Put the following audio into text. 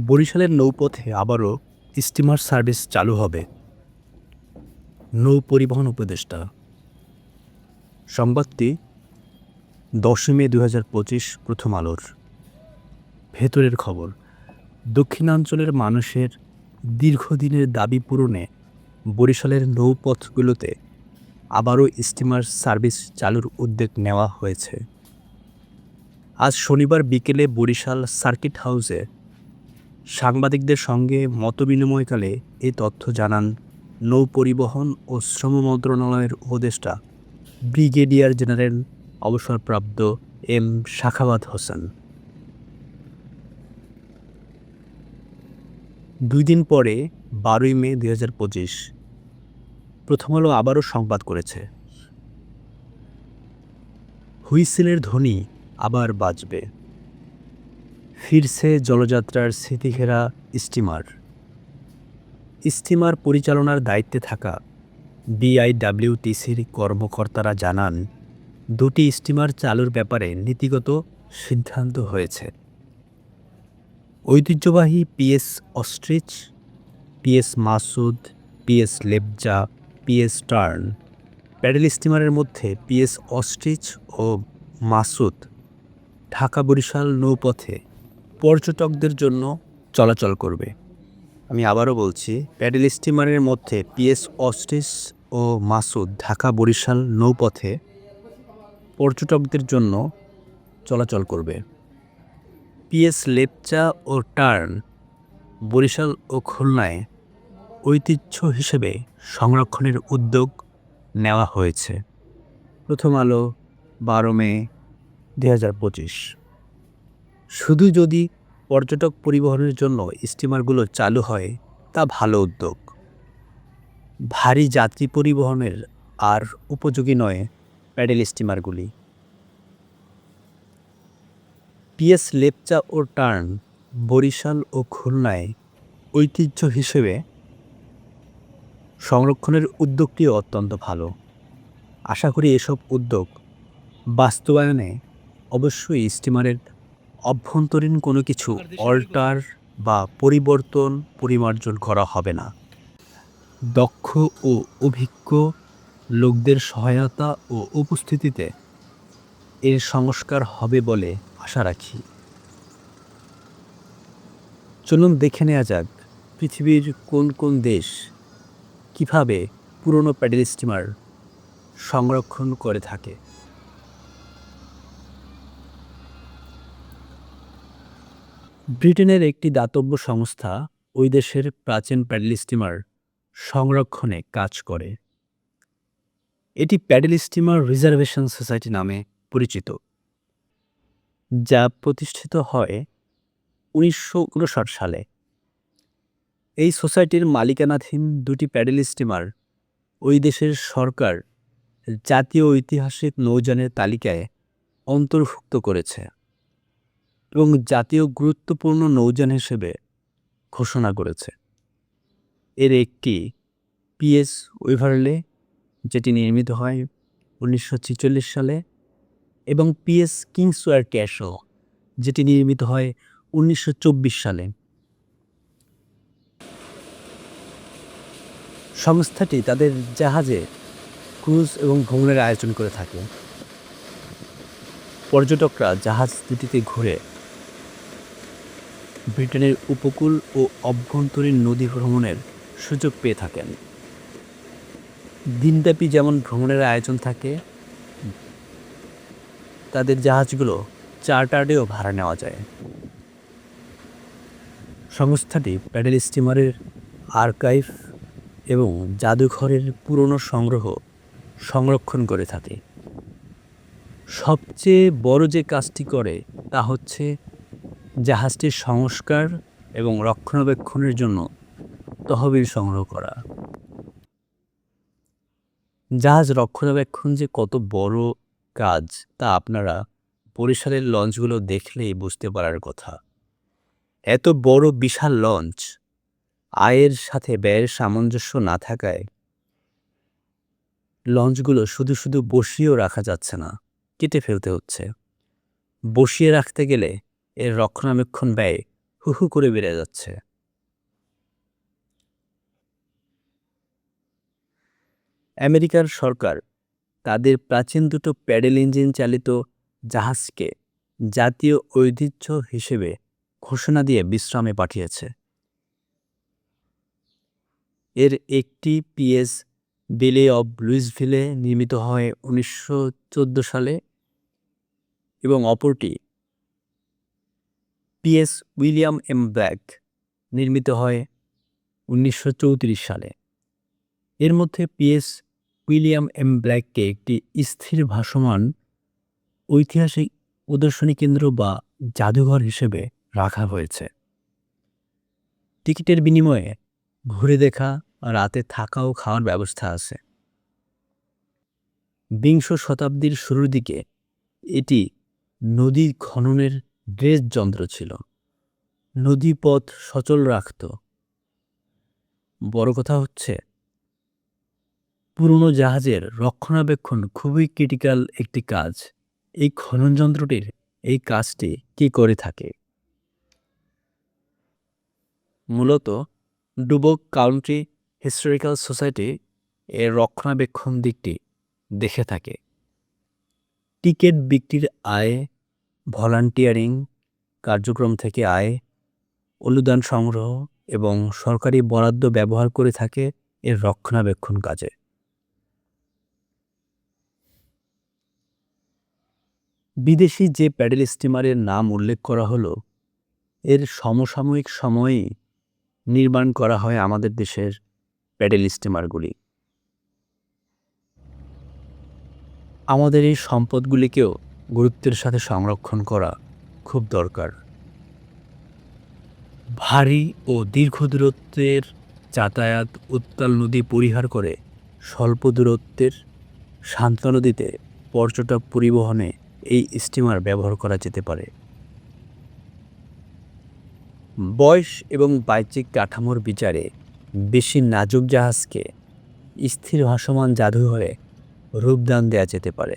বরিশালের নৌপথে আবারও steamer service চালু হবে। নৌ পরিবহন উপদেষ্টা। সংবাদটি দশই মে দু হাজার পঁচিশ প্রথম আলোর। ভেতরের খবর, দক্ষিণাঞ্চলের মানুষের দীর্ঘদিনের দাবি পূরণে বরিশালের নৌপথগুলোতে আবারও স্টিমার সার্ভিস চালুর উদ্যোগ নেওয়া হয়েছে। আজ শনিবার বিকেলে বরিশাল সার্কিট হাউসে সাংবাদিকদের সঙ্গে মতবিনিময়কালে এ তথ্য জানান নৌ পরিবহন ও শ্রম মন্ত্রণালয়ের উপদেষ্টা ব্রিগেডিয়ার জেনারেল অবসরপ্রাপ্ত এম শাখাবাত হোসেন। দুই দিন পরে, বারোই মে দুই হাজার পঁচিশ, প্রথম আলো আবারও সংবাদ করেছে। হুইসেলের ধ্বনি আবার বাজবে। ফিরছে জলযাত্রার স্মৃতিঘেরা স্টিমার। স্টিমার পরিচালনার দায়িত্বে থাকা বিআইডাব্লিউটিসির কর্মকর্তারা জানান, দুটি স্টিমার চালুর ব্যাপারে নীতিগত সিদ্ধান্ত হয়েছে। ঐতিহ্যবাহী PS ostrich, PS Masud, PS Lepcha, PS tern, paddle স্টিমারের মধ্যে পিএস অস্ট্রিচ ও মাসুদ ঢাকা বরিশাল নৌপথে পর্যটকদের জন্য চলাচল করবে। আমি আবারও বলছি, প্যাডেল স্টিমারের মধ্যে পিএস অস্ট্রিচ ও মাসুদ ঢাকা বরিশাল নৌপথে পর্যটকদের জন্য চলাচল করবে। পিএস লেপচা ও টার্ন বরিশাল ও খুলনায় ঐতিহ্য হিসেবে সংরক্ষণের উদ্যোগ নেওয়া হয়েছে। প্রথম আলো, বারো মে দু হাজার পঁচিশ। শুধু যদি পর্যটক পরিবহনের জন্য স্টিমারগুলো চালু হয়, তা ভালো উদ্যোগ। ভারী যাত্রী পরিবহনের আর উপযোগী নয় প্যাডেল স্টিমারগুলি। পিএস লেপচা ও টার্ন বরিশাল ও খুলনায় ঐতিহ্য হিসেবে সংরক্ষণের উদ্যোগটিও অত্যন্ত ভালো। আশা করি এসব উদ্যোগ বাস্তবায়নে অবশ্যই স্টিমারের অভ্যন্তরীণ কোনো কিছু অল্টার বা পরিবর্তন, পরিমার্জন করা হবে না। দক্ষ ও অভিজ্ঞ লোকদের সহায়তা ও উপস্থিতিতে এর সংস্কার হবে বলে আশা রাখি। চলুন দেখে নেওয়া যাক পৃথিবীর কোন কোন দেশ কীভাবে পুরনো প্যাডেল স্টিমার সংরক্ষণ করে থাকে। ব্রিটেনের একটি দাতব্য সংস্থা ওই দেশের প্রাচীন প্যাডেল স্টিমার সংরক্ষণে কাজ করে। এটি প্যাডেল স্টিমার রিজার্ভেশন সোসাইটি নামে পরিচিত, যা প্রতিষ্ঠিত হয় উনিশশো উনষাট সালে। এই সোসাইটির মালিকানাধীন দুটি প্যাডেল স্টিমার ওই দেশের সরকার জাতীয় ঐতিহাসিক নৌযানের তালিকায় অন্তর্ভুক্ত করেছে। এবং জাতীয় গুরুত্বপূর্ণ নৌযান হিসেবে ঘোষণা করেছে। এর একটি পিএস ওয়েভারলে, যেটি নির্মিত হয় উনিশশো ছেচল্লিশ সালে, এবং পিএস কিংসওয়ার ক্যাশো যেটি নির্মিত হয় উনিশশো চব্বিশ সালে। সংস্থাটি তাদের জাহাজে ক্রুজ এবং ভ্রমণের আয়োজন করে থাকে। পর্যটকরা জাহাজ দুটিতে ঘুরে ব্রিটেনের উপকূল ও অভ্যন্তরীণ নদী ভ্রমণের সুযোগ পেয়ে থাকেন। দিনব্যাপী যেমন ভ্রমণের আয়োজন থাকে, তাদের জাহাজগুলো চার্টার্ডেও ভাড়া নেওয়া যায়। সংস্থাটি প্যাডেল স্টিমারের আর্কাইভ এবং জাদুঘরের পুরনো সংগ্রহ সংরক্ষণ করে থাকে। সবচেয়ে বড় যে কাজটি করে তা হচ্ছে জাহাজটির সংস্কার এবং রক্ষণাবেক্ষণের জন্য তহবিল সংগ্রহ করা। জাহাজ রক্ষণাবেক্ষণ যে কত বড় কাজ, তা আপনারা বরিশালের লঞ্চগুলো দেখলেই বুঝতে পারার কথা। এত বড় বিশাল লঞ্চ, আয়ের সাথে ব্যয়ের সামঞ্জস্য না থাকায় লঞ্চগুলো শুধু শুধু বসিয়েও রাখা যাচ্ছে না, কেটে ফেলতে হচ্ছে। বসিয়ে রাখতে গেলে এর রক্ষণাবেক্ষণ ব্যয় হু হু করে বেড়ে যাচ্ছে। আমেরিকার সরকার তাদের প্রাচীন দুটো প্যাডেল ইঞ্জিন চালিত জাহাজকে জাতীয় ঐতিহ্য হিসেবে ঘোষণা দিয়ে বিশ্রামে পাঠিয়েছে। এর একটি পিএস বেলে অব লুইসভিলে নির্মিত হয় উনিশশো চোদ্দ সালে এবং অপরটি পিএস উইলিয়াম এম ব্ল্যাক নির্মিত হয় উনিশশো চৌত্রিশ সালে। এর মধ্যে পিএস উইলিয়াম এম ব্ল্যাককে একটি স্থির ভাসমান ঐতিহাসিক প্রদর্শনী কেন্দ্র বা জাদুঘর হিসেবে রাখা হয়েছে। টিকিটের বিনিময়ে ঘুরে দেখা, রাতে থাকা ও খাওয়ার ব্যবস্থা আছে। বিংশ শতাব্দীর শুরুর দিকে এটি নদী খননের ড্রেস যন্ত্র ছিল। নদীপথ সচল রাখত। বড় কথা হচ্ছে, পুরনো জাহাজের রক্ষণাবেক্ষণ খুবই ক্রিটিক্যাল একটি কাজ। এই খনন যন্ত্রটির এই কাজটি কি করে থাকে? মূলত, ডুবক কাউন্ট্রি হিস্টোরিক্যাল সোসাইটি এর রক্ষণাবেক্ষণ দিকটি দেখে থাকে। টিকিট বিক্রির আয় ভলান্টিয়ারিং কার্যক্রম থেকে আয়, অনুদান সংগ্রহ এবং সরকারি বরাদ্দ ব্যবহার করে থাকে এর রক্ষণাবেক্ষণ কাজে। বিদেশি যে প্যাডেল স্টিমারের নাম উল্লেখ করা হলো, এর সমসাময়িক সময়েই নির্মাণ করা হয় আমাদের দেশের প্যাডেল স্টিমারগুলি। আমাদের এই সম্পদগুলিকেও গুরুত্বের সাথে সংরক্ষণ করা খুব দরকার। ভারী ও দীর্ঘ দূরত্বের যাতায়াত উত্তাল নদী পরিহার করে স্বল্প দূরত্বের শান্ত নদীতে পর্যটক পরিবহনে এই স্টিমার ব্যবহার করা যেতে পারে। বয়স এবং বাহ্যিক কাঠামোর বিচারে বেশি নাজুক জাহাজকে স্থির ভাসমান জাদু হয়ে রূপদান দেওয়া যেতে পারে।